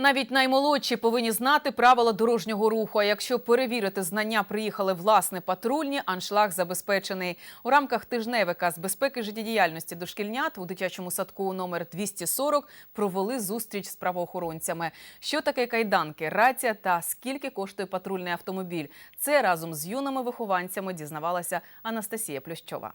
Навіть наймолодші повинні знати правила дорожнього руху. А якщо перевірити знання, приїхали власне патрульні, аншлаг забезпечений. У рамках тижневика з безпеки життєдіяльності дошкільнят у дитячому садку номер 240 провели зустріч з правоохоронцями. Що таке кайданки, рація та скільки коштує патрульний автомобіль? Це разом з юними вихованцями дізнавалася Анастасія Плющова.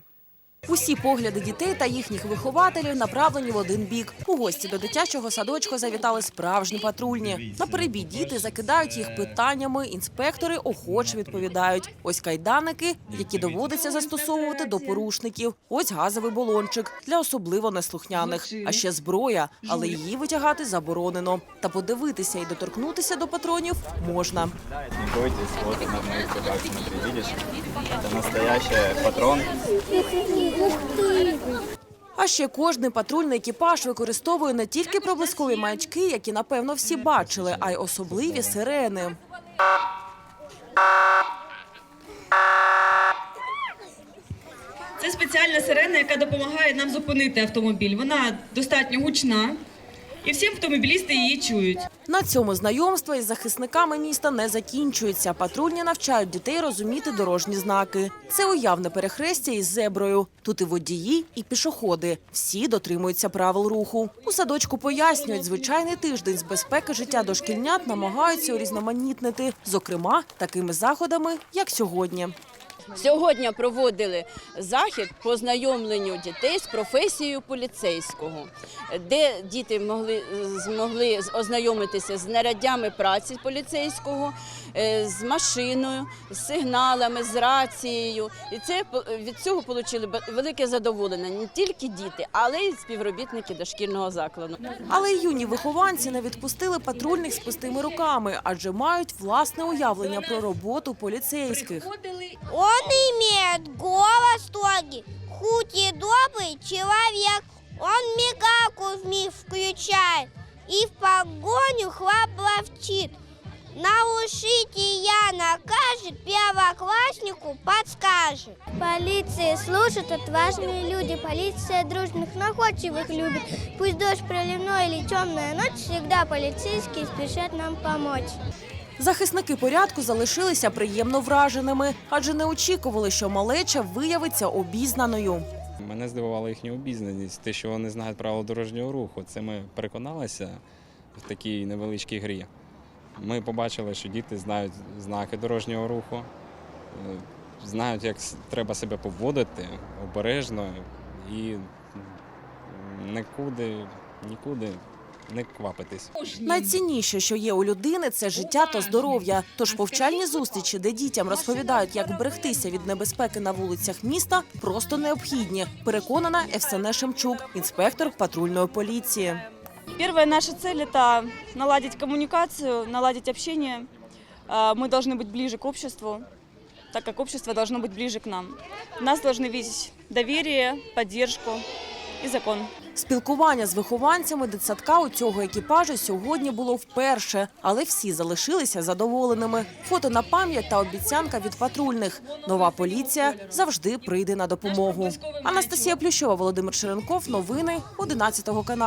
Усі погляди дітей та їхніх вихователів направлені в один бік. У гості до дитячого садочка завітали справжні патрульні. На перебій діти закидають їх питаннями. Інспектори охоче відповідають. Ось кайданики, які доводиться застосовувати до порушників. Ось газовий балончик для особливо неслухняних. А ще зброя, але її витягати заборонено. Та подивитися і доторкнутися до патронів можна. Бойтесь, вот на руках, смотри, видишь? Это настоящий патрон. А ще кожний патрульний екіпаж використовує не тільки проблискові маячки, які напевно всі бачили, а й особливі сирени. Це спеціальна сирена, яка допомагає нам зупинити автомобіль. Вона достатньо гучна, і всі автомобілісти її чують. На цьому знайомства із захисниками міста не закінчується. Патрульні навчають дітей розуміти дорожні знаки. Це уявне перехрестя із зеброю. Тут і водії, і пішоходи. Всі дотримуються правил руху. У садочку пояснюють, звичайний тиждень з безпеки життя дошкільнят намагаються урізноманітнити, зокрема такими заходами, як сьогодні. Сьогодні проводили захід по знайомленню дітей з професією поліцейського, де діти могли змогли ознайомитися з знаряддями праці поліцейського, е, з машиною, з сигналами, з рацією. І це по- від цього отримали велике задоволення не тільки діти, але й співробітники дошкільного закладу. Але й юні вихованці не відпустили патрульних з пустими руками, адже мають власне уявлення про роботу поліцейських. Он имеет голос строгий, хоть и добрый человек. Он мигалку в миг включает и в погоню хлопловчит. Нарушите я накажет, первокласснику подскажет. Полиции служат отважные люди. Полиция дружных, находчивых любит. Пусть дождь проливной или темная ночь, всегда полицейские спешат нам помочь. Захисники порядку залишилися приємно враженими, адже не очікували, що малеча виявиться обізнаною. Мене здивувала їхня обізнаність, те, що вони знають правила дорожнього руху. Це ми переконалися в такій невеличкій грі. Ми побачили, що діти знають знаки дорожнього руху, е, знають, як треба себе поводити обережно і нікуди, нікуди не квапитись. Найцінніше, що є у людини, це життя та здоров'я. Тож повчальні зустрічі, де дітям розповідають, як берегтися від небезпеки на вулицях міста, просто необхідні. Переконана Евсене Шемчук, інспектор патрульної поліції. Первая наша цель – это наладить коммуникацию, наладить общение. А, Мы должны быть ближе к обществу, так как общество должно быть ближе к нам. В нас должны видеть доверие, поддержку и закон. Спілкування з вихованцями дитсадка у цього екіпажу сьогодні було вперше, але всі залишилися задоволеними. Фото на пам'ять та обіцянка від патрульних. Нова поліція завжди прийде на допомогу. Анастасія Плющова, Володимир Черенков. Новини 11 каналу.